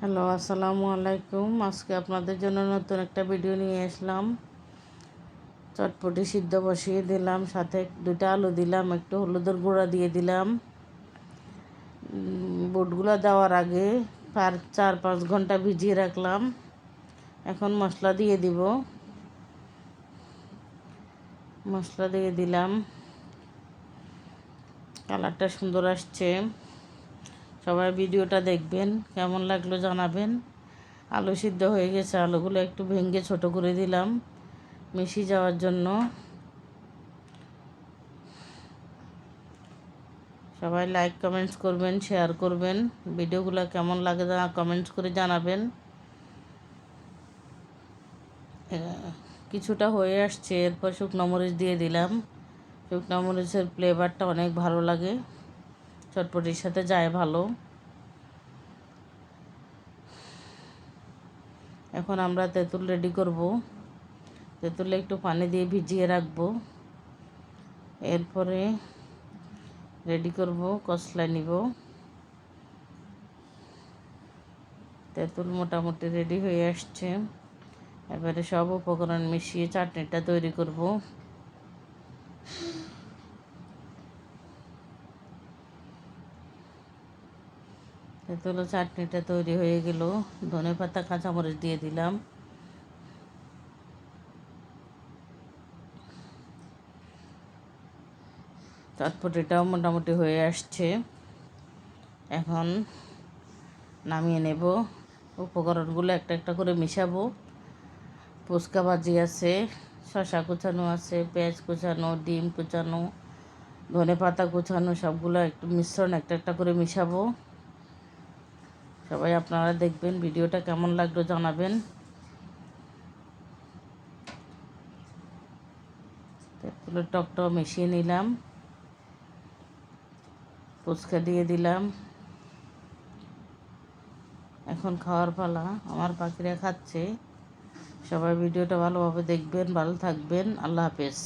Hello, আসসালামু আলাইকুম। আজকে আপনাদের জন্য নতুন একটা ভিডিও নিয়ে আসলাম। চটপটি সিদ্ধ বসিয়ে দিলাম, সাথে দুটা আলু দিলাম, একটু হলুদের গুঁড়া দিয়ে দিলাম। বুটগুলো দেওয়ার আগে পার চার পাঁচ ঘণ্টা ভিজিয়ে রাখলাম। এখন মশলা দিয়ে দিব। মশলা দিয়ে দিলাম। কালারটা সুন্দর আসছে। সবাই ভিডিওটা দেখবেন, কেমন লাগল জানাবেন। আলু সিদ্ধ হয়ে গেছে, আলুগুলো একটু ভেঙে ছোট করে দিলাম মিশি যাওয়ার জন্য। সবাই লাইক কমেন্টস করবেন শেয়ার করবেন। ভিডিওগুলো কেমন লাগে কমেন্টস করে জানাবেন। কিছুটা হয়ে আসছে, এরপর শুকনো মরিচ দিয়ে দিলাম। শুকনো মরিচের ফ্লেভারটা অনেক ভালো লাগে। চটপটির সাথে যায় ভালো। এখন আমরা তেঁতুল রেডি করব। তেঁতুলে একটু পানি দিয়ে ভিজিয়ে রাখব। এরপরে রেডি করব, কসলা নিব। তেঁতুল মোটামুটি রেডি হয়ে আসছে। এবারে সব উপকরণ মিশিয়ে চাটনিটা তৈরি করব। তেঁতুলো চাটনিটা তৈরি হয়ে গেল। ধনে পাতা, কাঁচামরিচ দিয়ে দিলাম। চটপটিটাও মোটামুটি হয়ে আসছে। এখন নামিয়ে নেব। উপকরণগুলো একটা একটা করে মিশাবো। ফুচকা ভাজি আছে শশা কুচানো আছে, পেঁয়াজ কুচানো, ডিম কুচানো, ধনে পাতা কুচানো, সবগুলো একটু মিশ্রণ একটা একটা করে মিশাবো। সবাই আপনারা দেখবেন ভিডিওটা কেমন লাগল জানাবেন। তেঁতুলের টকটাও মিশিয়ে নিলাম। ফুচকা দিয়ে দিলাম। এখন খাওয়ার পালা, আমার পাখিরা খাচ্ছে। সবাই ভিডিওটা ভালোভাবে দেখবেন, ভালো থাকবেন। আল্লাহ হাফেজ।